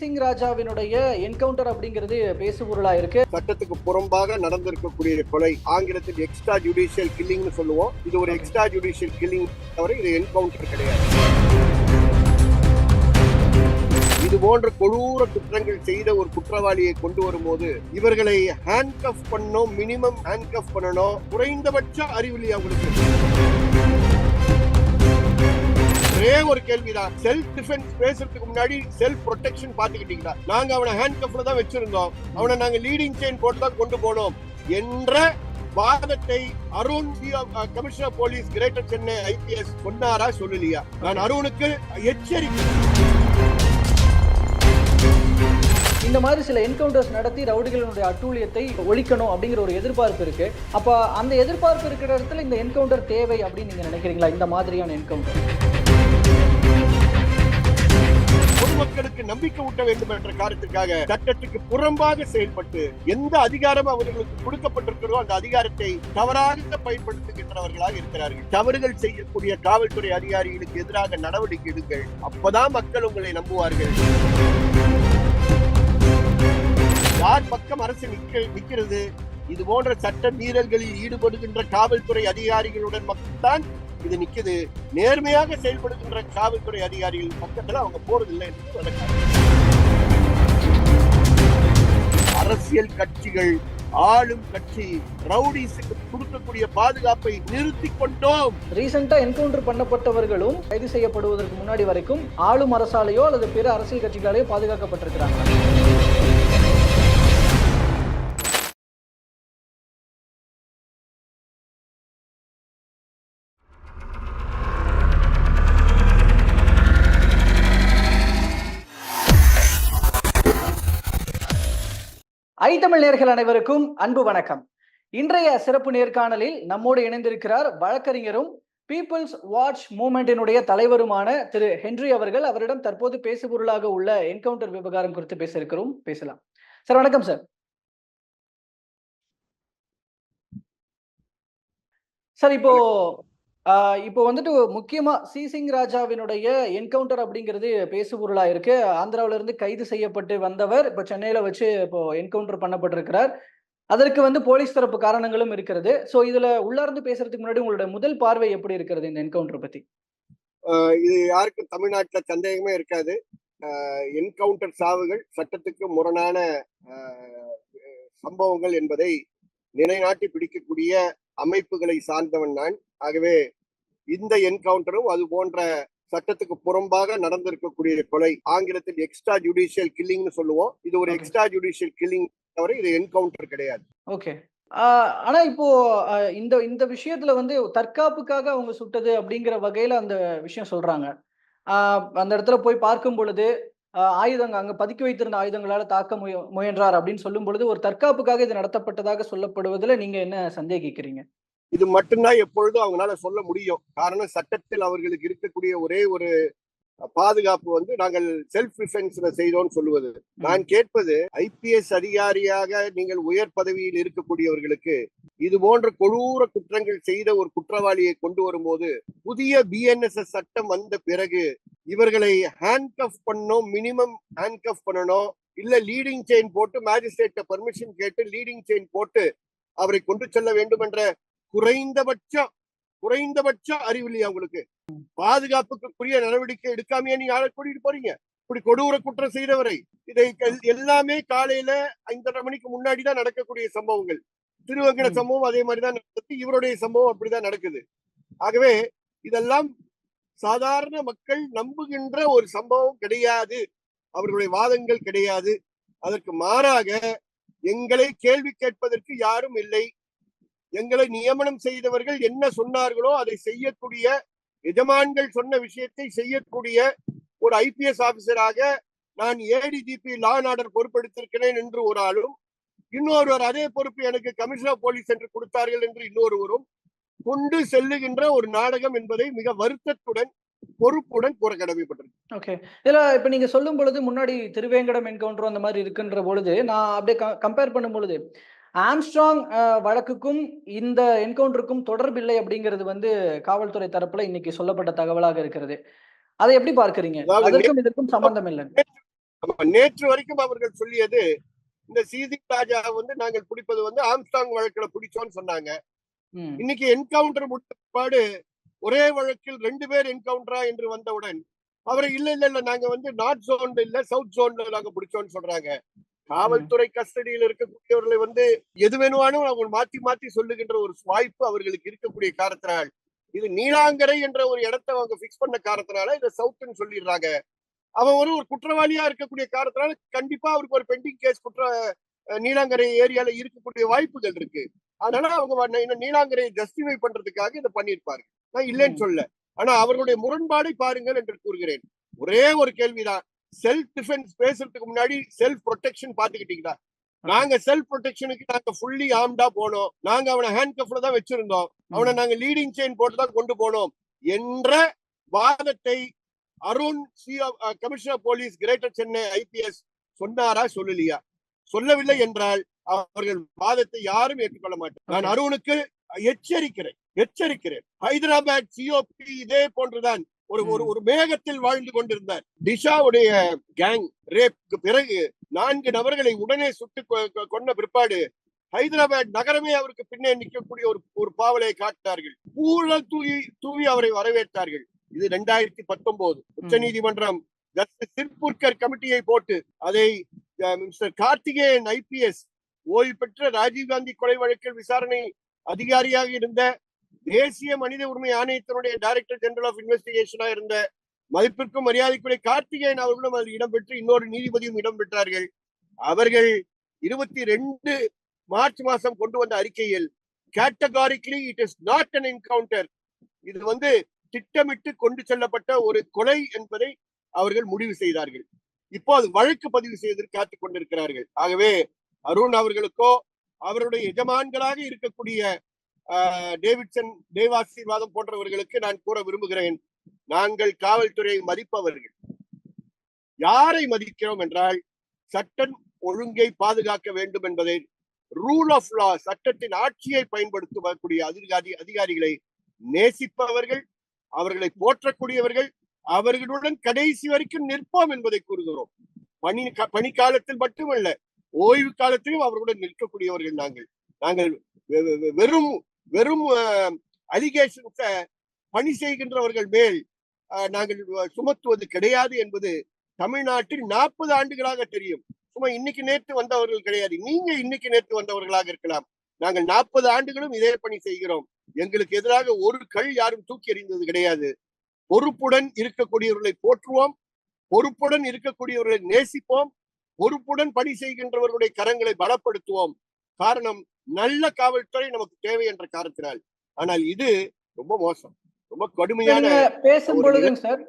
சிங் ராஜாவினுடைய என்கவுண்டர் அப்படிங்கிறது பேசுபொருளா இருக்கு. சட்டத்துக்கு புறம்பாக நடந்திருக்கக்கூடிய கொலை ஆங்கிலத்தில் எக்ஸ்ட்ரா ஜுடிஷியல் கில்லிங்னு சொல்லுவோம். இது ஒரு எக்ஸ்ட்ரா ஜுடிஷியல் கில்லிங் தவிர இது என்கவுண்டர் கிடையாது. இது போன்ற கொடூர குற்றங்கள் செய்த ஒரு குற்றவாளியை கொண்டு வரும்போது இவர்களை ஹேண்ட்கஃப் பண்ணணும் மினிமம் ஹேண்ட்கஃப் பண்ணணும். குறைந்தபட்ச அறிவிலி அவங்களுக்கு ஒரே ஒரு கேள்விதான். செல்ஃப் டிஃபென்ஸ் பேசுறதுக்கு முன்னாடி செல்ஃப் ப்ரொடெக்ஷன் பாத்துக்கிட்டீங்களா நாங்க அவனை ஹேண்ட் கப்ல தான் வச்சிருந்தோம். அவனை நாங்க லீடிங் செயின் போட்டு தான் கொண்டு போனோம் என்ற வாதத்தை Arun commissioner police greater Chennai IPS சொன்னாரா சொல்லலையா? நான் அருணுக்கு எச்சரிக்கை. இந்த மாதிரி சில என்கவுண்டர்ஸ் நடத்தி ரவுடிகளினுடைய அட்டூழியத்தை ஒழிக்கணும் அப்படிங்கிற ஒரு எதிர்பார்ப்பு இருக்கு. அப்ப அந்த எதிர்பார்ப்பு இருக்கிற இடத்துல இந்த என்கவுண்டர் தேவை அப்படின்னு நீங்க நினைக்கிறீங்களா? இந்த மாதிரியான என்கவுண்டர் மக்களுக்கு நம்பிக்கை ஊட்ட வேண்டும் என்ற காரணத்திற்காக சட்டத்துக்கு புறம்பாக செயல்பட்டு எந்த அதிகாரம் அவர்களுக்கு கொடுக்கப்பட்டிருக்கிறதோ அந்த அதிகாரத்தை தவறாக பயன்படுத்துகின்றவர்களாக இருக்கிறார்கள். தவறுகள் செய்யக்கூடிய காவல்துறை அதிகாரிகளுக்கு எதிராக நடவடிக்கை எடுங்கள். அப்பதான் மக்கள் உங்களை நம்புவார்கள். யார் பக்கம் அரசு நிக்க நிற்கிறது? இது போன்ற சட்ட மீறல்களில் ஈடுபடுகின்ற காவல்துறை அதிகாரிகளுடன் மட்டும்தான் இது நிக்குது. நேர்மையாக செயல்படுகின்ற காவல்துறை அதிகாரிகள் பக்கத்துல அவங்க போறதில்லை என்று அரசியல் கட்சிகள் ஆளும் கட்சி ரவுடிஸுக்கு கொடுக்கக்கூடிய பாதுகாப்பை நிறுத்தி கொண்டோம். ரீசெண்டா என்கவுண்டர் பண்ணப்பட்டவர்களும் கைது செய்யப்படுவதற்கு முன்னாடி வரைக்கும் ஆளும் அரசாலேயோ அல்லது பிற அரசியல் கட்சிகளாலேயோ பாதுகாக்கப்பட்டிருக்கிறாங்க ஐ தமிழ் நேர்கள் அனைவருக்கும் அன்பு வணக்கம். இன்றைய சிறப்பு நேர்காணலில் நம்மோடு இணைந்திருக்கிறார் வழக்கறிஞரும் பீப்புள்ஸ் வாட்ச் மூமெண்டினுடைய தலைவருமான திரு ஹென்றி அவர்கள். அவரிடம் தற்போது பேசுபொருளாக உள்ள என்கவுண்டர் விவகாரம் குறித்து பேச இருக்கிறோம் பேசலாம். சார் வணக்கம் சார். சார் இப்போ இப்போ வந்துட்டு முக்கியமா சி சிங் ராஜாவினுடைய என்கவுண்டர் அப்படிங்கிறது பேசுபொருளா இருக்கு. ஆந்திராவில இருந்து கைது செய்யப்பட்டு வந்தவர் இப்போ சென்னையில வச்சு இப்போ என்கவுண்டர் பண்ணப்பட்டிருக்கிறார். அதற்கு வந்து போலீஸ் தரப்பு காரணங்களும் இருக்கிறது. சோ இதுல உள்ளார்ந்து பேசுறதுக்கு முன்னாடி உங்களோட முதல் பார்வை எப்படி இருக்கிறது இந்த என்கவுண்டர் பத்தி? இது யாருக்கும் தமிழ்நாட்டுல சந்தேகமே இருக்காது. என்கவுண்டர் சாவுகள் சட்டத்துக்கு முரணான சம்பவங்கள் என்பதை நிலைநாட்டி பிடிக்கக்கூடிய அமைப்புகளை சார்ந்தவன் நான். ஆகவே இந்த என்கவுண்டரும் அது போன்ற சட்டத்துக்கு புறம்பாக நடந்திருக்கக்கூடிய கொலை ஆங்கிலத்தில் எக்ஸ்ட்ரா ஜுடிஷியல் கில்லிங்னு சொல்லுவோம். இது ஒரு. எக்ஸ்ட்ரா ஜுடிஷியல் கில்லிங் தவிர இது என்கவுண்டர் கிடையாது. ஓகே ஆனா இப்போ இந்த இந்த விஷயத்துல வந்து தற்காப்புக்காக அவங்க சுட்டது அப்படிங்கிற வகையில அந்த விஷயம் சொல்றாங்க. அந்த இடத்துல போய் பார்க்கும் பொழுது ஆயுதங்க அங்க பதுக்கி வைத்திருந்த ஆயுதங்களால தாக்க முய முயன்றார் அப்படின்னு சொல்லும் பொழுது ஒரு தற்காப்புக்காக இது நடத்தப்பட்டதாக சொல்லப்படுவதுல நீங்க என்ன சந்தேகிக்கிறீங்க? இது மட்டும்தான் எப்பொழுதும் அவங்களால சொல்ல முடியும். காரணம் சட்டத்தில் அவர்களுக்கு இருக்கக்கூடிய ஒரே ஒரு பாதுகாப்பு வந்து நாங்கள் செல்ஃப் டிஃபென்ஸ்ல செய்தோம்னு சொல்லுவது. நான் கேட்பது ஐபிஎஸ் அதிகாரியாக நீங்கள் உயர் பதவியில் இருக்கக்கூடியவர்களுக்கு இது போன்ற கொடூர குற்றங்கள் செய்த ஒரு குற்றவாளியை கொண்டு வரும்போது புதிய பிஎன்எஸ்எஸ் சட்டம் வந்த பிறகு இவர்களை ஹேண்ட்கஃப் பண்ணணும் மினிமம் ஹேண்ட்கஃப் பண்ணணும் இல்ல லீடிங் செயின் போட்டு மேஜிஸ்ட்ரேட்ட பர்மிஷன் கேட்டு லீடிங் செயின் போட்டு அவரை கொண்டு செல்ல வேண்டும் என்ற குறைந்தபட்ச குறைந்தபட்ச அறிவில்லையா உங்களுக்கு? பாதுகாப்புக்குரிய நடவடிக்கை எடுக்காமையே நீங்க ஆளை கூட்டிட்டு போறீங்க. இப்படி கொடூர குற்றம் செய்தவரை. இதை எல்- எல்லாமே காலையில ஐந்தரை மணிக்கு முன்னாடி தான் நடக்கக்கூடிய சம்பவங்கள். திருவங்கட ம். சம்பவம் அதே மாதிரி தான் நடக்குது. இவருடைய சம்பவம் அப்படிதான் நடக்குது. ஆகவே இதெல்லாம் சாதாரண மக்கள் நம்புகின்ற ஒரு சம்பவம் கிடையாது. அவர்களுடைய வாதங்கள் கிடையாது. அதற்கு மாறாக எங்களை கேள்வி கேட்பதற்கு யாரும் இல்லை. எங்களை நியமனம் செய்தவர்கள் என்ன சொன்னார்களோ அதை செய்யக்கூடிய எஜமான்கள் சொன்ன விஷயத்தை செய்யக்கூடிய ஒரு ஐபிஎஸ் ஆபீசராக நான் ஏடிஜிபி லா அண்ட் ஆர்டர் பொறுப்பெடுத்திருக்கிறேன் என்று ஒரு ஆளும் இன்னொருவர் அதே பொறுப்பு எனக்கு கமிஷனர் போலீஸ் என்று கொடுத்தார்கள் என்று இன்னொருவரும் கொண்டு செல்லுகின்ற ஒரு நாடகம் என்பதை மிக வருத்தத்துடன் பொறுப்புடன் கூற கடமைப்பட்டிருக்கு ஓகே இதுல இப்ப நீங்க சொல்லும் பொழுது முன்னாடி திருவேங்கடம் என்கவுண்டர் அந்த மாதிரி இருக்குன்ற பொழுது நான் அப்படியே கம்பேர் பண்ணும் பொழுது ஆம்ஸ்ட்ராங் வழக்குக்கும் இந்த என்கவுண்டருக்கும் தொடர்பில்லை அப்படிங்கிறது வந்து காவல்துறை தரப்புல இன்னைக்கு சொல்லப்பட்ட தகவலாக இருக்கிறது. அதை எப்படி பார்க்கறீங்க? அதற்கும் இதற்கும் சம்பந்தம் இல்லை. நேற்று வரைக்கும் அவர்கள் சொல்லியது இந்த சீதி ராஜா வந்து நாங்கள் பிடிப்பது வந்து ஆம்ஸ்டாங் வழக்குல பிடிச்சோம்னு சொன்னாங்க. இன்னைக்கு என்கவுண்டர் முடித்த ஒரே வழக்கில் ரெண்டு பேர் என்கவுண்டரா என்று வந்தவுடன் அவரை இல்ல இல்ல இல்ல நாங்க வந்து நார்த் ஜோன்ல இல்ல சவுத் ஜோன்ல நாங்க பிடிச்சோம்னு சொல்றாங்க. காவல்துறை கஸ்டடியில் இருக்கக்கூடியவர்களை வந்து எது வேணுமானும் அவங்க மாத்தி மாத்தி சொல்லுகின்ற ஒரு வாய்ப்பு அவர்களுக்கு இருக்கக்கூடிய காரணத்தினால் இது நீலாங்கரை என்ற ஒரு இடத்தை அவங்க பிக்ஸ் பண்ண காரணத்தினால இதை சவுத்னு சொல்லிடுறாங்க. அவன் ஒரு ஒரு குற்றவாளியா இருக்கக்கூடிய காரணத்தினால கண்டிப்பா அவருக்கு ஒரு பெண்டிங் கேஸ் குற்ற நீலாங்கரை ஏரியால இருக்கக்கூடிய வாய்ப்புகள் இருக்கு. அதனால அவங்க இந்த நீலாங்கரையை ஜஸ்டிஃபை பண்றதுக்காக இதை பண்ணியிருப்பாரு. நான் இல்லைன்னு சொல்ல. ஆனா அவர்களுடைய முரண்பாடை பாருங்கள் என்று கூறுகிறேன். ஒரே ஒரு கேள்விதான். செல்ஃப் டிஃபென்ஸ் பேசுறதுக்கு முன்னாடி செல்ஃப் ப்ரொடெக்ஷன் பாத்துக்கிட்டீங்களா நாங்க செல்ஃப் ப்ரொடெக்ஷனுக்கு நாங்க ஃபுல்லி ஆம்டா போனோம். நாங்க அவனை ஹேண்ட் கப்ல தான் வச்சிருந்தோம். அவனை நாங்க லீடிங் செயின் போட்டு தான் கொண்டு போனோம் என்ற வாதத்தை Arun commissioner police greater Chennai IPS சொன்னாரா சொல்லலையா? சொல்லவில்லை என்றால் அவர்கள் வாதத்தை யாரும் ஏற்றுக்கொள்ள மாட்டார். நான். அருணுக்கு எச்சரிக்கிறேன் எச்சரிக்கிறேன். ஹைதராபாத் சிஓபி இதே போன்றுதான் ஒரு ஒரு ஒரு மேகத்தில் வாழ்ந்து கொண்டிருந்தார். டிஷாவுடைய கேங் ரேப்க்கு பிறகு நான்கு நபர்களை உடனே சுட்டு கொ- கொ- கொன்ன பிற்பாடு ஹைதராபாத் நகரமே அவருக்கு பின்னே நிற்கக்கூடிய ஒரு ஒரு பாவலை காட்டினார்கள். ஊழல் தூவி தூவி அவரை வரவேற்றார்கள். இது ரெண்டாயிரத்தி பத்தொன்பது உச்ச நீதிமன்றம் ஜஸ்டிஸ் சிர்புர்கர் கமிட்டியை போட்டு அதை மிஸ்டர் கார்த்திகேயன் ஐபிஎஸ் ஓய்வு பெற்ற ராஜீவ்காந்தி கொலை வழக்கில் விசாரணை அதிகாரியாக இருந்த தேசிய மனித உரிமை ஆணையத்தினுடைய டைரக்டர் ஜெனரல் ஆஃப் இன்வெஸ்டிகேஷனா இருந்த மதிப்பிற்கும் மரியாதைக்குரிய கார்த்திகேயன் அவர்களும் அதில் இடம்பெற்று இன்னொரு நீதிபதியும் இடம்பெற்றார்கள் அவர்கள் இருபத்தி ரெண்டு மார்ச் மாசம் கொண்டு வந்த அறிக்கையில் categorically it is not an encounter இது வந்து திட்டமிட்டு கொண்டு செல்லப்பட்ட ஒரு கொலை என்பதை அவர்கள் முடிவு செய்தார்கள். இப்போ அது வழக்கு பதிவு செய்து காத்துக் கொண்டிருக்கிறார்கள். ஆகவே அருண் அவர்களுக்கோ அவருடைய எஜமான்களாக இருக்கக்கூடிய டேவிட்சன் தேவாசீர்வாதம் போன்றவர்களுக்கு நான் கூற விரும்புகிறேன். நாங்கள் காவல்துறையை மதிப்பவர்கள். யாரை மதிக்கிறோம் என்றால் சட்டம் ஒழுங்கை பாதுகாக்க வேண்டும் என்பதை ரூல் ஆஃப் லா சட்டத்தின் ஆட்சியை பயன்படுத்தக்கூடிய அதிகாரி அதிகாரிகளை நேசிப்பவர்கள் அவர்களை போற்றக்கூடியவர்கள் அவர்களுடன் கடைசி வரைக்கும் நிற்போம் என்பதை கூறுகிறோம். பணி பணி காலத்தில் மட்டுமல்ல ஓய்வு காலத்திலும் அவர்களுடன் நிற்கக்கூடியவர்கள் நாங்கள். நாங்கள் வெறும் வெறும் அலிகேஷன்ஸை பணி செய்கின்றவர்கள் மேல் நாங்கள் சுமத்துவது கிடையாது என்பது தமிழ்நாட்டில் நாற்பது ஆண்டுகளாக தெரியும். சும்மா இன்னைக்கு நேற்று வந்தவர்கள் கிடையாது. நீங்க இன்னைக்கு நேற்று வந்தவர்களாக இருக்கலாம். நாங்கள் நாற்பது ஆண்டுகளும் இதே பணி செய்கிறோம். எங்களுக்கு எதிராக ஒரு கல் யாரும் தூக்கி எறிந்தது கிடையாது. பொறுப்புடன் இருக்கக்கூடியவர்களை போற்றுவோம். பொறுப்புடன் இருக்கக்கூடியவர்களை நேசிப்போம். பொறுப்புடன் பணி செய்கின்றவர்களுடைய கரங்களை பலப்படுத்துவோம். காரணம் நல்ல காவல்துறை நமக்கு தேவை என்ற காரணத்தினால். ஆனால் இது ரொம்ப மோசம். ரொம்ப கடுமையான பேசும் பொழுதுங்க சார்.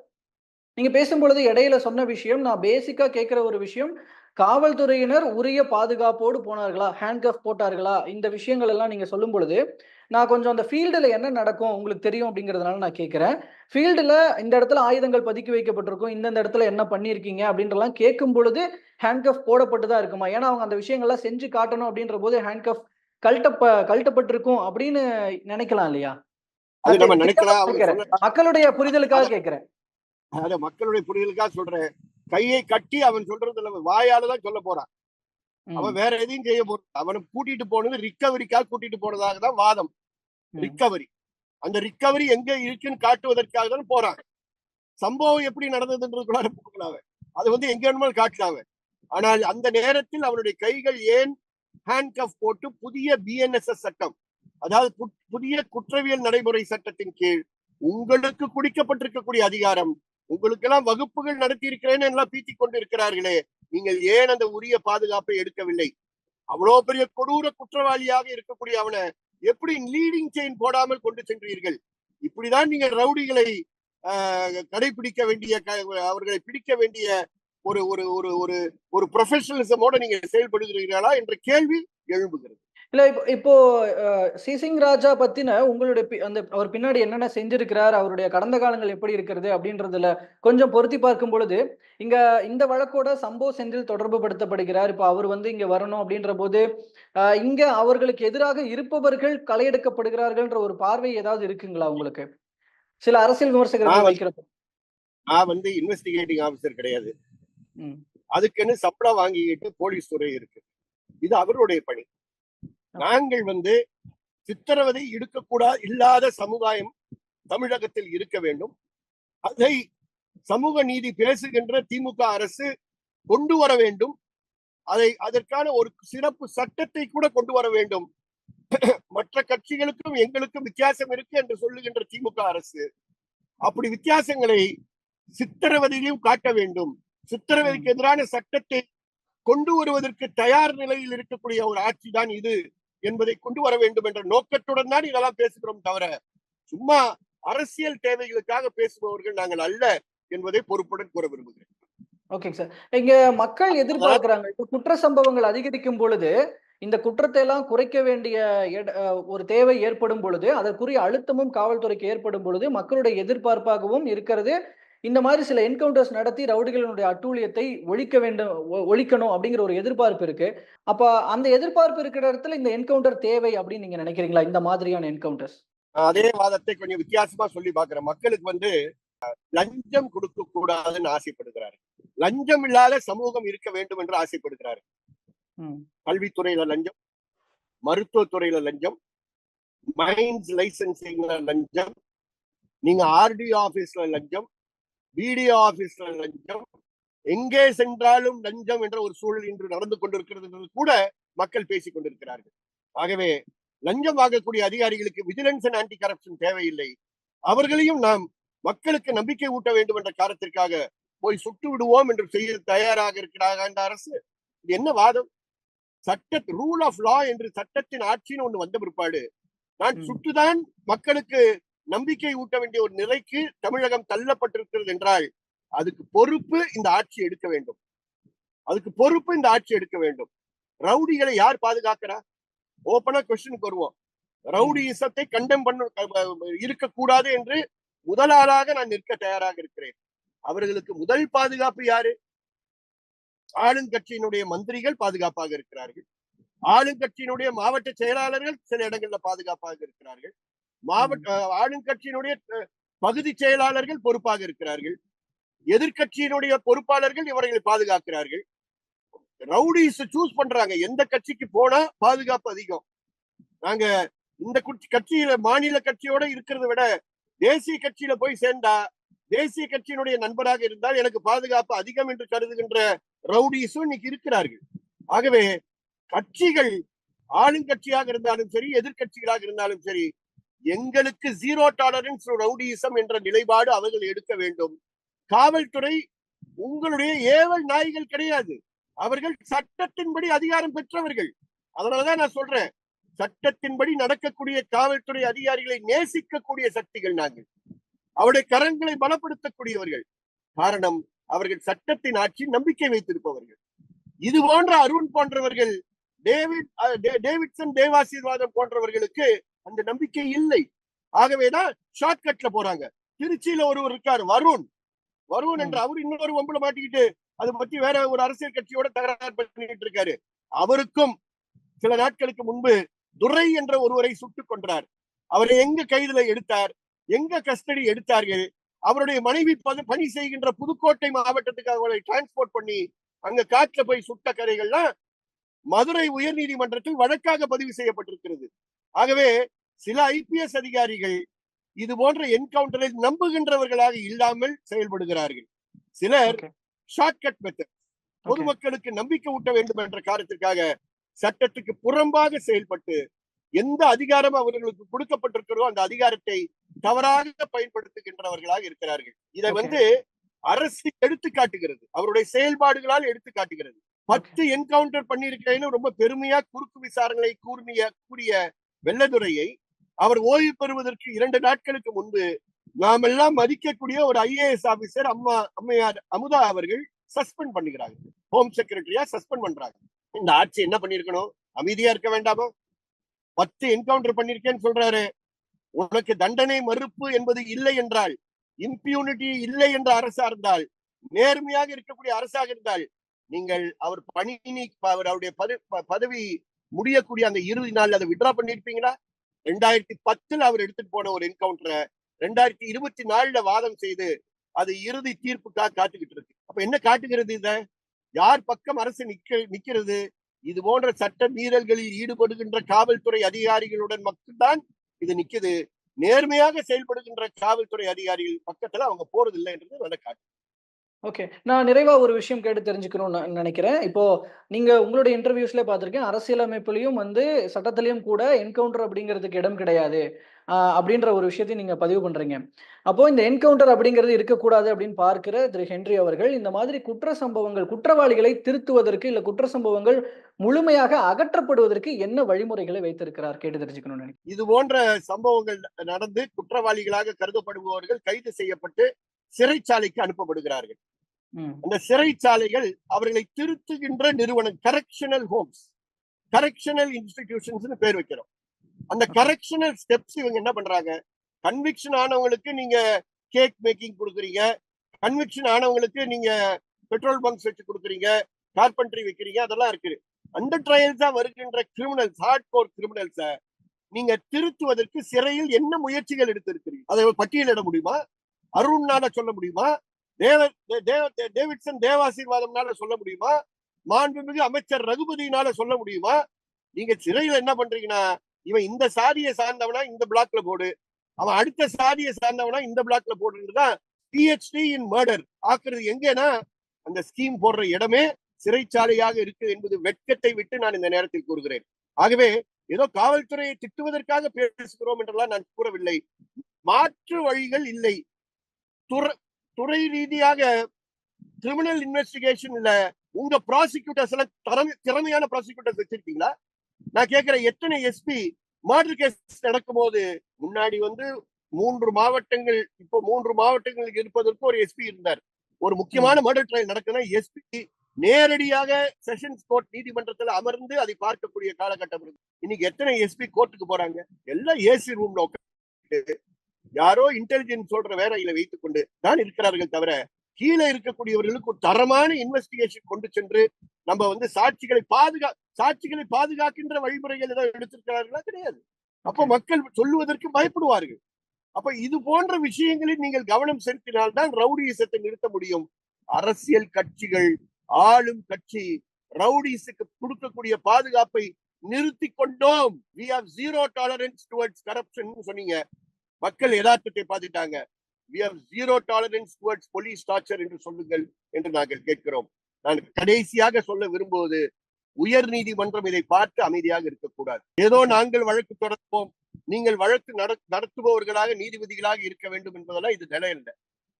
நீங்க பேசும் பொழுது இடையில சொன்ன விஷயம் நான் பேசிக்கா கேட்கிற ஒரு விஷயம் காவல்துறையினர் உரிய பாதுகாப்போடு போனார்களா? ஹேண்ட்கஃப் போட்டார்களா? இந்த விஷயங்கள் எல்லாம் நீங்க சொல்லும் பொழுது நான் கொஞ்சம் அந்த ஃபீல்டில் என்ன நடக்கும் உங்களுக்கு தெரியும் அப்படிங்கிறதுனால நான் கேட்குறேன். ஃபீல்டில் இந்த இடத்துல ஆயுதங்கள் பதுக்கி வைக்கப்பட்டிருக்கும் இந்தந்த இடத்துல என்ன பண்ணியிருக்கீங்க அப்படின்றலாம் கேட்கும் பொழுது ஹேண்ட்கஃப் போடப்பட்டு தான் இருக்குமா? ஏன்னா அவங்க அந்த விஷயங்கள்லாம் செஞ்சு காட்டணும் அப்படின்ற போது ஹேண்ட்கஃப் கழட்டப்ப கழட்டப்பட்டிருக்கும் அப்படின்னு நினைக்கலாம் இல்லையா? மக்களுடைய புரிதலுக்காக கேட்கிறேன் அத மக்களுடைய புரிதலுக்காக சொல்றேன். கையை கட்டி அவன் சொல்றது இல்ல வாயால தான் சொல்ல போறான். அவன் வேற எதையும் செய்ய போறான் அவனை கூட்டிட்டு போனது ரிக்கவரிக்காக கூட்டிட்டு போனதாக தான் வாதம். ரிக்கவரி அந்த ரிக்கவரி எங்க இருக்குன்னு காட்டுவதற்காக தான் போறான். சம்பவம் எப்படி நடந்ததுன்றதுக்குள்ளார போகலாம் அவன். அது வந்து எங்க வேணுமாலும் காட்டலாம். ஆனால் அந்த நேரத்தில் அவனுடைய கைகள் ஏன் ஹேண்ட் போட்டு புதிய பிஎன்எஸ்எஸ் சட்டம் அதாவது புதிய குற்றவியல் நடைமுறை சட்டத்தின் கீழ் உங்களுக்கு குடிக்கப்பட்டிருக்கக்கூடிய அதிகாரம் உங்களுக்கு எல்லாம் வகுப்புகள் நடத்தி இருக்கிறேன்னு எல்லாம் பீத்தி கொண்டு இருக்கிறார்களே நீங்கள் ஏன் அந்த உரிய பாதுகாப்பை எடுக்கவில்லை? அவ்வளவு பெரிய கொடூர குற்றவாளியாக இருக்கக்கூடிய அவனை எப்படி லீடிங் செயின் போடாமல் கொண்டு சென்றீர்கள்? இப்படிதான் நீங்கள் ரவுடிகளை ஆஹ், கடைபிடிக்க வேண்டிய அவர்களை பிடிக்க வேண்டிய ஒரு ஒரு ஒரு ஒரு ஒரு ப்ரொஃபஷனலிசமோட நீங்க செயல்படுகிறீர்களா என்ற கேள்வி எழும்புகிறது. இல்ல இப்போ இப்போ சிசிங் ராஜா பத்தின உங்களுடைய அந்த அவர் பின்னாடி என்னென்ன செஞ்சிருக்கிறார் அவருடைய கடந்த காலங்கள் எப்படி இருக்கிறது அப்படின்றதுல கொஞ்சம் பொருத்தி பார்க்கும் பொழுது இங்க இந்த வழக்கோட சம்போ செந்தில் தொடர்பு படுத்தப்படுகிறார் இப்போ அவர் வந்து இங்க வரணும் அப்படின்ற போது இங்க அவர்களுக்கு எதிராக இருப்பவர்கள் களையெடுக்கப்படுகிறார்கள்ன்ற ஒரு பார்வை ஏதாவது இருக்குங்களா உங்களுக்கு? சில அரசியல் விமர்சகர்கள் வந்து- வைக்கிற நான் வந்து இன்வெஸ்டிகேட்டிங் ஆபீசர் கிடையாது. அதுக்குன்னு சம்பளம் வாங்கிக்கிட்டு போலீஸ் துறை இருக்கு. இது அவருடைய பணி. நாங்கள் வந்து சித்திரவதை இருக்கக்கூடாது இல்லாத சமுதாயம் தமிழகத்தில் இருக்க வேண்டும். அதை சமூக நீதி பேசுகின்ற திமுக அரசு கொண்டு வர வேண்டும். அதை அதற்கான ஒரு சிறப்பு சட்டத்தை கூட கொண்டு வர வேண்டும். மற்ற கட்சிகளுக்கும் எங்களுக்கும் வித்தியாசம் இருக்கு என்று சொல்லுகின்ற திமுக அரசு. அப்படி வித்தியாசங்களை சித்திரவதையிலும் காட்ட வேண்டும். சித்திரவதைக்கு எதிரான சட்டத்தை கொண்டு வருவதற்கு தயார் நிலையில் இருக்கக்கூடிய ஒரு ஆட்சி தான் இது என்பதை கொண்டு வர வேண்டும் என்ற நோக்கத்துடன் தான் இதெல்லாம் பேசுகிறோம் தவிர சும்மா அரசியல் தேவைகளுக்காக பேசுபவர்கள் நாங்கள் அல்ல என்பதை பொறுப்புடன் கூற விரும்புகிறேன். ஓகேங்க சார் இங்க மக்கள் எதிர்பார்க்கிறாங்க. இப்ப குற்ற சம்பவங்கள் அதிகரிக்கும் பொழுது இந்த குற்றத்தை எல்லாம் குறைக்க வேண்டிய ஒரு தேவை ஏற்படும் பொழுது அதற்குரிய அழுத்தமும் காவல்துறைக்கு ஏற்படும் பொழுது மக்களுடைய எதிர்பார்ப்பாகவும் இருக்கிறது. இந்த மாதிரி சில என்கவுண்டர்ஸ் நடத்தி ரவுடிகளினுடைய அட்டூழியத்தை ஒழிக்க வேண்டும் ஒழிக்கணும் அப்படிங்கிற ஒரு எதிர்பார்ப்பு இருக்கு. அப்ப அந்த எதிர்பார்ப்பு இருக்கிற இடத்துல இந்த என்கவுண்டர் தேவை அப்படின்னு நீங்க நினைக்கிறீங்களா? இந்த மாதிரியான என்கவுண்டர்ஸ் அதே வாதத்தை கொஞ்சம் வித்தியாசமா சொல்லி பார்க்கிறேன் மக்களுக்கு வந்து லஞ்சம் கொடுக்க கூடாதுன்னு ஆசைப்படுகிறாரு. லஞ்சம் இல்லாத சமூகம் இருக்க வேண்டும் என்று ஆசைப்படுகிறாரு. கல்வித்துறையில லஞ்சம் மருத்துவத்துறையில லஞ்சம் மைன்ஸ் லைசன்சிங்ல லஞ்சம் நீங்க ஆர்டிஓ ஆபீஸ்ல லஞ்சம் பிடிஓ ஆபீஸ்ல லஞ்சம். எங்கே சென்றாலும் லஞ்சம் என்ற ஒரு சூழல் இன்று நடந்து கொண்டிருக்கிறது என்று கூட மக்கள் பேசிக் கொண்டிருக்கிறார்கள். ஆகவே லஞ்சம் வாங்கக்கூடிய அதிகாரிகளுக்கு விஜிலன்ஸ் அண்ட் ஆன்டி கரப்ஷன் தேவையில்லை. அவர்களையும் நாம் மக்களுக்கு நம்பிக்கை ஊட்ட வேண்டும் என்ற காரணத்திற்காக போய் சுட்டு விடுவோம் என்று செய்ய தயாராக இருக்கிறாங்க அந்த அரசு. இது என்ன வாதம்? சட்ட ரூல் ஆஃப் லா என்று சட்டத்தின் ஆட்சின்னு ஒண்ணு வந்த பிற்பாடு நான். சுட்டுதான் மக்களுக்கு நம்பிக்கை ஊட்ட வேண்டிய ஒரு நிலைக்கு தமிழகம் தள்ளப்பட்டிருக்கிறது என்றால் அதுக்கு பொறுப்பு இந்த ஆட்சி எடுக்க வேண்டும். அதுக்கு பொறுப்பு இந்த ஆட்சி எடுக்க வேண்டும். ரவுடிகளை யார் பாதுகாக்கிறா? ஓப்பனா கொஸ்டினுக்கு வருவோம். ரவுடிசத்தை கண்டம் பண்ண இருக்கக்கூடாது என்று முதலாளாக நான் நிற்க தயாராக இருக்கிறேன். அவர்களுக்கு முதல் பாதுகாப்பு யாரு? ஆளுங்கட்சியினுடைய மந்திரிகள் பாதுகாப்பாக இருக்கிறார்கள். ஆளுங்கட்சியினுடைய மாவட்ட செயலாளர்கள் சில இடங்கள்ல பாதுகாப்பாக இருக்கிறார்கள். மாவட்ட ஆளுங்கட்சியினுடைய பகுதி செயலாளர்கள் பொறுப்பாக இருக்கிறார்கள். எதிர்க்கட்சியினுடைய பொறுப்பாளர்கள் இவர்களை பாதுகாக்கிறார்கள். ரவுடிஸ் சூஸ் பண்றாங்க. எந்த கட்சிக்கு போனா பாதுகாப்பு அதிகம். நாங்க இந்த குட்சி- கட்சியில மாநில கட்சியோட இருக்கிறத விட தேசிய கட்சியில போய் சேர்ந்தா தேசிய கட்சியினுடைய நண்பராக இருந்தால் எனக்கு பாதுகாப்பு அதிகம் என்று கருதுகின்ற ரவுடிஸும் இன்னைக்கு இருக்கிறார்கள். ஆகவே கட்சிகள் ஆளுங்கட்சியாக இருந்தாலும் சரி எதிர்க்கட்சிகளாக இருந்தாலும் சரி எங்களுக்கு ஜீரோ டாலரன்ஸ் ரவுடிசம் என்ற நிலைப்பாடு அவர்கள் எடுக்க வேண்டும். காவல்துறை உங்களுடைய ஏவல் நாய்கள் கிடையாது. அவர்கள் சட்டத்தின்படி அதிகாரம் பெற்றவர்கள். அதனாலதான் நான் சொல்றேன். சட்டத்தின்படி நடக்கக்கூடிய காவல்துறை அதிகாரிகளை நேசிக்கக்கூடிய சக்திகள் நாங்கள். அவருடைய கரங்களை பலப்படுத்தக்கூடியவர்கள். காரணம் அவர்கள் சட்டத்தின் ஆட்சி நம்பிக்கை வைத்திருப்பவர்கள். இது போன்ற அருண் போன்றவர்கள் டேவிட் டே- டேவிட்சன் தேவாசீர்வாதம் போன்றவர்களுக்கு அந்த நம்பிக்கை இல்லை. ஆகவேதான் ஷார்ட்கட்ல போறாங்க. திருச்சியில ஒருவர் இருக்கார் வருண். வருண் என்ற அவர் இன்னொரு வம்புல மாட்டிக்கிட்டு அதை பத்தி வேற ஒரு அரசியல் கட்சியோட தகராறு பண்ணிட்டு இருக்காரு. அவருக்கும் சில நாட்களுக்கு முன்பு துரை என்ற ஒருவரை சுட்டுக் கொன்றார். அவரை எங்க கைதுல எடுத்தார்? எங்க கஸ்டடி எடுத்தார்கள்? அவருடைய மனைவி பணி- செய்கின்ற புதுக்கோட்டை மாவட்டத்துக்கு அவரை டிரான்ஸ்போர்ட் பண்ணி அங்க காட்டுல போய் சுட்ட கதைகள்லாம் மதுரை உயர்நீதிமன்றத்தில் வழக்காக பதிவு செய்யப்பட்டிருக்கிறது. ஆகவே சில ஐபிஎஸ் அதிகாரிகள் இது போன்ற என்கவுண்டரில் நம்புகின்றவர்களாக இல்லாமல் செயல்படுகிறார்கள். சிலர். ஷார்ட்கட் மெத்தட் பொதுமக்களுக்கு நம்பிக்கை ஊட்ட வேண்டும் என்ற காரணத்திற்காக சட்டத்துக்கு புறம்பாக செயல்பட்டு எந்த அதிகாரம் அவர்களுக்கு கொடுக்கப்பட்டிருக்கிறதோ அந்த அதிகாரத்தை தவறாக பயன்படுத்துகின்றவர்களாக இருக்கிறார்கள். இதை. வந்து அரசு எடுத்து காட்டுகிறது. அவருடைய செயல்பாடுகளால் எடுத்து காட்டுகிறது. பத்து என்கவுண்டர் பண்ணியிருக்கிறேன்னு ரொம்ப பெருமையா குறுக்கு விசாரணைகளை கூர்மிய கூறிய வெள்ளதுரையை அவர் ஓய்வு பெறுவதற்கு இரண்டு நாட்களுக்கு முன்பு நாம் எல்லாம் மதிக்கக்கூடிய ஒரு ஐஏஎஸ் ஆபீசர் அம்மா அம்மையார் அமுதா அவர்கள் சஸ்பெண்ட் பண்ணுகிறாங்க ஹோம் செக்ரட்டரியா சஸ்பெண்ட் பண்றாங்க. இந்த ஆட்சி என்ன பண்ணிருக்கணும் அமைதியா இருக்க வேண்டாமா? பத்து என்கவுண்டர் பண்ணிருக்கேன்னு சொல்றாரு. உனக்கு தண்டனை மறுப்பு என்பது இல்லை என்றால் இம்பியூனிட்டி இல்லை என்ற அரசா இருந்தால் நேர்மையாக இருக்கக்கூடிய அரசாக இருந்தால் நீங்கள் அவர் பணி அவர் அவருடைய பதவி முடியக்கூடிய அந்த இறுதி நாள் அதை விட்ரா பண்ணிருப்பீங்களா? ரெண்டாயிரத்தி பத்துல அவர் எடுத்துட்டு போன ஒரு என்கவுண்டரை ரெண்டாயிரத்தி இருபத்தி நாலுல வாதம் செய்து அது இறுதி தீர்ப்புக்காக காத்துக்கிட்டு இருக்கு. அப்ப என்ன காட்டுகிறது இத? யார் பக்கம் அரசு நிக்க நிக்கிறது? இது போன்ற சட்ட மீறல்களில் ஈடுபடுகின்ற காவல்துறை அதிகாரிகளுடன் மட்டும்தான் இது நிக்குது. நேர்மையாக செயல்படுகின்ற காவல்துறை அதிகாரிகள் பக்கத்துல அவங்க போறது இல்லைன்றது நல்ல காட்டு. ஓகே நான் நிறைவா ஒரு விஷயம் கேட்டு தெரிஞ்சுக்கணும்னு நான் நினைக்கிறேன். இப்போ நீங்க உங்களுடைய இன்டர்வியூஸ்ல பாத்திருக்கேன் அரசியலமைப்புலயும் வந்து சட்டத்திலயும் கூட என்கவுண்டர் அப்படிங்கிறதுக்கு இடம் கிடையாது. ஆஹ் அப்படின்ற ஒரு விஷயத்தையும் நீங்க பதிவு பண்றீங்க. அப்போ இந்த என்கவுண்டர் அப்படிங்கிறது இருக்கக்கூடாது அப்படின்னு பார்க்கிற திரு ஹென்றி அவர்கள் இந்த மாதிரி குற்ற சம்பவங்கள் குற்றவாளிகளை திருத்துவதற்கு இல்ல குற்ற சம்பவங்கள் முழுமையாக அகற்றப்படுவதற்கு என்ன வழிமுறைகளை வைத்திருக்கிறார் கேட்டு தெரிஞ்சுக்கணும்னு இது போன்ற சம்பவங்கள் நடந்து குற்றவாளிகளாக கருதப்படுபவர்கள் கைது செய்யப்பட்டு சிறைச்சாலைக்கு அனுப்பப்படுகிறார்கள். அந்த சிறைச்சாலைகள் அவர்களை திருத்துகின்ற நிறுவனம் கரெக்ஷனல் ஹோம்ஸ் கரெக்ஷனல் இன்ஸ்டிடியூஷன்ஸ் பேர் வைக்கிறோம். அந்த கரெக்ஷனல் ஸ்டெப்ஸ் இவங்க என்ன பண்றாங்க? கன்விக்ஷன் ஆனவங்களுக்கு நீங்க கேக் மேக்கிங் கொடுக்குறீங்க. கன்விக்ஷன் ஆனவங்களுக்கு நீங்க பெட்ரோல் பங்க்ஸ் வச்சு கொடுக்குறீங்க. கார்பென்ட்ரி வைக்கிறீங்க. அதெல்லாம் இருக்குது. அந்த ட்ரையல்ஸா வருகின்ற கிரிமினல்ஸ் ஹார்ட் கோர் கிரிமினல்ஸ நீங்க திருத்துவதற்கு சிறையில் என்ன முயற்சிகள் எடுத்திருக்கிறீங்க? அதை பட்டியலிட முடியுமா? அருண்னால சொல்ல முடியுமா? டேவிட்சன் தேவாசீர்வாதம்னால சொல்ல முடியுமா? மாண்புமிகு அமைச்சர் ரகுபதினால சொல்ல முடியுமா? நீங்க சிறையில என்ன பண்றீங்கன்னா இவன் இந்த சாதியை சார்ந்தவனா இந்த பிளாக்ல போடு. அவன் அடுத்த சாதியை சார்ந்தவனா இந்த பிளாக்ல போடுறதுதான் பிஹெச்டி இன் மர்டர் ஆக்குறது எங்கன்னா அந்த ஸ்கீம் போடுற இடமே சிறைச்சாலையாக இருக்கு என்பது வெட்கத்தை விட்டு நான் இந்த நேரத்தில் கூறுகிறேன். ஆகவே ஏதோ காவல்துறையை திட்டுவதற்காக பேசுகிறோம் என்றெல்லாம் நான் கூறவில்லை. மாற்று வழிகள் இல்லை. துறை துறை ரீதியாக கிரிமினல் இன்வெஸ்டிகேஷன்ல உங்க ப்ராசிக்யூட்டர்ஸ் எல்லாம் திறமை- திறமையான ப்ராசிக்யூட்டர்ஸ் வச்சிருக்கீங்களா? நான் கேட்கிறேன் எத்தனை எஸ்பி மர்டர் கேஸ் நடக்கும்போது முன்னாடி வந்து மூன்று மாவட்டங்கள் இப்போ மூன்று மாவட்டங்கள் இருப்பதற்கு ஒரு எஸ்பி இருந்தார். ஒரு முக்கியமான மர்டர் ட்ரையல் நடக்குதுன்னா எஸ்பி நேரடியாக செஷன்ஸ் கோர்ட் நீதிமன்றத்தில் அமர்ந்து அதை பார்க்கக்கூடிய காலகட்டம் இருக்கு. இன்னைக்கு எத்தனை எஸ்பி கோர்ட்டுக்கு போறாங்க? எல்லாம் ஏசி ரூம்ல உட்காந்து யாரோ இன்டெலிஜென்ஸ் சொல்ற வேலையில வைத்துக் கொண்டு தான் இருக்கிறார்கள் தவிர கீழே இருக்கக்கூடியவர்களுக்கு ஒரு தரமான இன்வெஸ்டிகேஷன் கொண்டு சென்று நம்ம வந்து சாட்சிகளை பாதுகா சாட்சிகளை பாதுகாக்கின்ற வழிமுறைகள் ஏதாவது எடுத்திருக்கிறார்களா? கிடையாது. அப்ப மக்கள் சொல்லுவதற்கு பயப்படுவார்கள். அப்ப இது போன்ற விஷயங்களில் நீங்கள் கவனம் செலுத்தினால்தான் ரவுடிசத்தை நிறுத்த முடியும். அரசியல் கட்சிகள் ஆளும் கட்சி ரவுடிஸுக்கு கொடுக்கக்கூடிய பாதுகாப்பை நிறுத்தி கொண்டோம். We have zero tolerance towards corruption சொன்னீங்க. மக்கள் யதார்த்தத்தை பார்த்துட்டாங்க. We have zero tolerance towards police torture என்று சொல்லுங்கள் என்று நாங்கள் கேட்கிறோம். நான் கடைசியாக சொல்ல விரும்புவது உயர் நீதிமன்றம் இதை பார்த்து அமைதியாக இருக்கக்கூடாது. ஏதோ நாங்கள் வழக்கு தொடர்ப்போம் நீங்கள் வழக்கு நடத்துபவர்களாக நீதிபதிகளாக இருக்க வேண்டும் என்பதெல்லாம் இது நிலை அல்ல.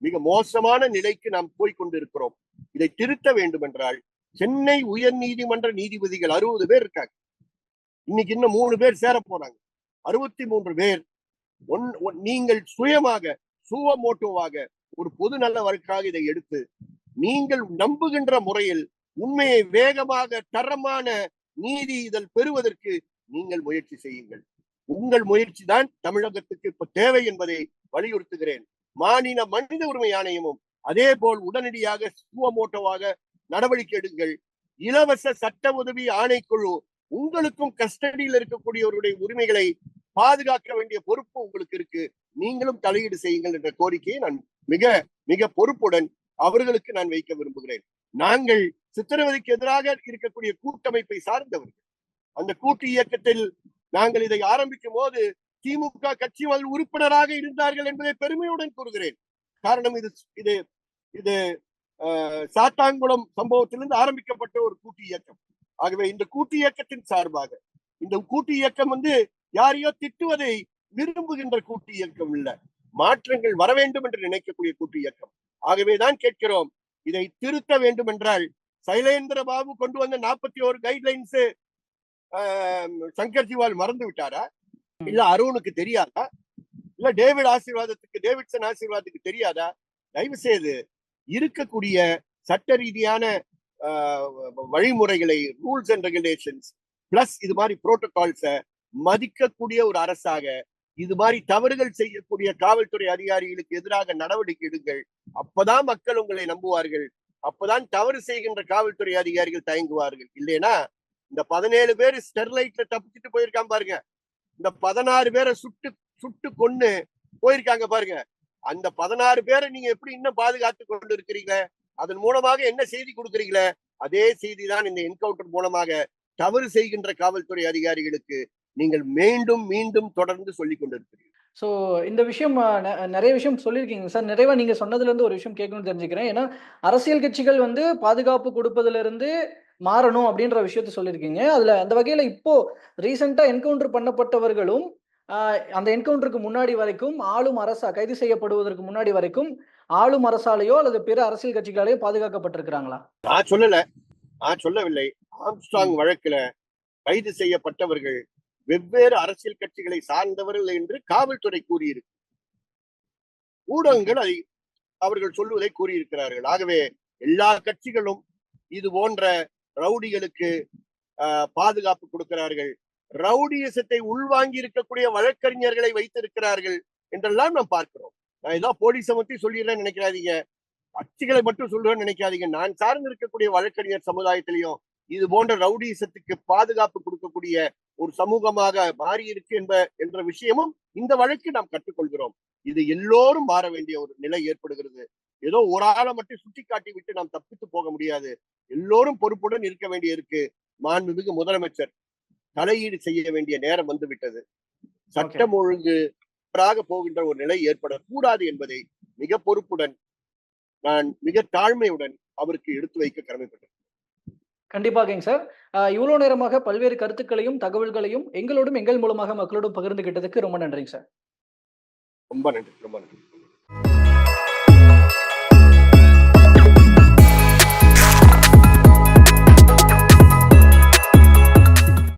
மிக மோசமான நிலைக்கு நாம் போய்க்கொண்டு இருக்கிறோம் இதை திருத்த வேண்டும் என்றால் சென்னை உயர் நீதிமன்ற நீதிபதிகள் அறுபது பேர் இருக்காங்க. இன்னைக்கு இன்னும் மூணு பேர் சேர போறாங்க. அறுபத்தி மூன்று பேர் ஒன் நீங்கள் சுயமாக சுவமோட்டோவாக ஒரு பொது நல்ல வழக்காக இதை எடுத்து நீங்கள் நம்புகின்ற முறையில் உண்மையை வேகமாக தரமான நீதி இதழ் பெறுவதற்கு நீங்கள் முயற்சி செய்யுங்கள். உங்கள் முயற்சி தான் தமிழகத்துக்கு இப்ப தேவை என்பதை வலியுறுத்துகிறேன். மாநில மனித உரிமை ஆணையமும் அதே போல் உடனடியாக சுவமோட்டோவாக நடவடிக்கை எடுங்கள். இலவச சட்ட உதவி ஆணைக்குழு உங்களுக்கும் கஸ்டடியில் இருக்கக்கூடியவருடைய உரிமைகளை பாதுகாக்க வேண்டிய பொறுப்பு உங்களுக்கு இருக்கு. நீங்களும் தலையீடு செய்யுங்கள் என்ற கோரிக்கையை நான் மிக மிக பொறுப்புடன் அவர்களுக்கு நான் வைக்க விரும்புகிறேன். நாங்கள் சித்திரவதைக்கு எதிராக இருக்கக்கூடிய கூட்டமைப்பை சார்ந்தவர்கள். அந்த கூட்டு இயக்கத்தில் நாங்கள் இதை ஆரம்பிக்கும் போது திமுக கட்சி அதில் உறுப்பினராக இருந்தார்கள் என்பதை பெருமையுடன் கூறுகிறேன். காரணம் இது இது இது அஹ், சாத்தான்குளம் சம்பவத்திலிருந்து ஆரம்பிக்கப்பட்ட ஒரு கூட்டு இயக்கம். ஆகவே இந்த கூட்டு இயக்கத்தின் சார்பாக இந்த கூட்டு இயக்கம் வந்து யாரையோ திட்டுவதை விரும்புகின்ற கூட்டு இயக்கம் இல்ல. மாற்றங்கள் வர வேண்டும் என்று நினைக்கக்கூடிய கூட்டு இயக்கம். ஆகவேதான் கேட்கிறோம் இதை திருத்த வேண்டும் என்றால் சைலேந்திர பாபு கொண்டு வந்த நாற்பத்தி ஒரு கைட்லைன்ஸ் சங்கர் ஜிவால் மறந்து விட்டாரா? இல்ல அருணுக்கு தெரியாதா? இல்ல டேவிட் ஆசீர்வாதத்துக்கு டேவிட்சன் ஆசீர்வாதத்துக்கு தெரியாதா? தயவு செய்து இருக்கக்கூடிய சட்ட ரீதியான வழிமுறைகளை ரூல்ஸ் அண்ட் ரெகுலேஷன்ஸ் பிளஸ் இது மாதிரி புரோட்டோகால்ஸ மதிக்கக்கூடிய ஒரு அரசாக இது மாதிரி தவறுகள் செய்யக்கூடிய காவல்துறை அதிகாரிகளுக்கு எதிராக நடவடிக்கை எடுங்கள். அப்பதான் மக்கள் உங்களை நம்புவார்கள். அப்பதான் தவறு செய்கின்ற காவல்துறை அதிகாரிகள் தயங்குவார்கள். இல்லைன்னா இந்த பதினேழு பேர் ஸ்டெர்லைட்ல தப்பிச்சுட்டு போயிருக்கான் பாருங்க. இந்த பதினாறு பேரை சுட்டு சுட்டு கொன்னு போயிருக்காங்க பாருங்க. அந்த பதினாறு பேரை நீங்க எப்படி இன்னும் பாதுகாத்து கொண்டு இருக்கிறீங்க அதன் மூலமாக என்ன செய்தி கொடுக்குறீங்களே? அதே செய்திதான் இந்த என்கவுண்டர் மூலமாக தவறு செய்கின்ற காவல்துறை அதிகாரிகளுக்கு நீங்கள் மீண்டும் மீண்டும் தொடர்ந்து சொல்லிக் கொண்டிருக்கிறீர்கள் ஸோ இந்த விஷயம் நிறைய விஷயம் சொல்லியிருக்கீங்க சார். நிறைவா நீங்க சொன்னதுல இருந்து ஒரு விஷயம் கேட்கணும்னு தெரிஞ்சுக்கிறேன். ஏன்னா அரசியல் கட்சிகள் வந்து பாதுகாப்பு கொடுப்பதுல இருந்து மாறணும் அப்படின்ற விஷயத்த சொல்லியிருக்கீங்க. அதுல அந்த வகையில இப்போ ரீசெண்டா என்கவுண்டர் பண்ணப்பட்டவர்களும் அந்த என்கவுண்டருக்கு முன்னாடி வரைக்கும் ஆளும் அரசா கைது செய்யப்படுவதற்கு முன்னாடி வரைக்கும் ஆளும் அரசாலேயோ அல்லது பிற அரசியல் கட்சிகளாலேயோ பாதுகாக்கப்பட்டிருக்கிறாங்களா? நான் சொல்லல. நான் சொல்லவில்லை. ஆம்ஸ்ட்ராங் வழக்குல கைது செய்யப்பட்டவர்கள் வெவ்வேறு அரசியல் கட்சிகளை சார்ந்தவர்கள் என்று காவல்துறை கூறியிருக்கு. ஊடகங்கள் அதை அவர்கள் சொல்லுவதை கூறியிருக்கிறார்கள். ஆகவே எல்லா கட்சிகளும் இது போன்ற ரவுடிகளுக்கு பாதுகாப்பு கொடுக்கிறார்கள். ரவுடியசத்தை உள்வாங்கி இருக்கக்கூடிய வழக்கறிஞர்களை வைத்திருக்கிறார்கள் என்றெல்லாம் நாம் பார்க்கிறோம். நான் ஏதோ போலீஸை பத்தி சொல்லிடுறேன்னு நினைக்கிறாதீங்க கட்சிகளை மட்டும் சொல்றேன்னு நினைக்காதீங்க. நான் சார்ந்து இருக்கக்கூடிய வழக்கறிஞர் சமுதாயத்திலையும் இது போன்ற ரவுடிசத்துக்கு பாதுகாப்பு கொடுக்கக்கூடிய ஒரு சமூகமாக மாறி இருக்கு என்ப என்ற விஷயமும் இந்த வழக்கு நாம் கற்றுக்கொள்கிறோம். இது எல்லோரும் மாற வேண்டிய ஒரு நிலை ஏற்படுகிறது. ஏதோ ஒரு ஆளை மட்டும் சுட்டி காட்டி விட்டு நாம் தப்பித்து போக முடியாது. எல்லோரும் பொறுப்புடன் இருக்க வேண்டிய இருக்கு. மாண்புமிகு முதலமைச்சர் தலையீடு செய்ய வேண்டிய நேரம் வந்துவிட்டது சட்டம் ஒழுங்கு போகின்ற ஒரு நிலை ஏற்படக்கூடாது என்பதை மிக பொறுப்புடன் நான் மிக தாழ்மையுடன் அவருக்கு எடுத்து வைக்க கடமைப்பட்டேன். கண்டிப்பாகங்க சார். இவ்வளோ நேரமாக பல்வேறு கருத்துக்களையும் தகவல்களையும் எங்களோடும் எங்கள் மூலமாக மக்களோடும் பகிர்ந்துகிட்டதுக்கு ரொம்ப நன்றிங்க சார். ரொம்ப நன்றி ரொம்ப நன்றி.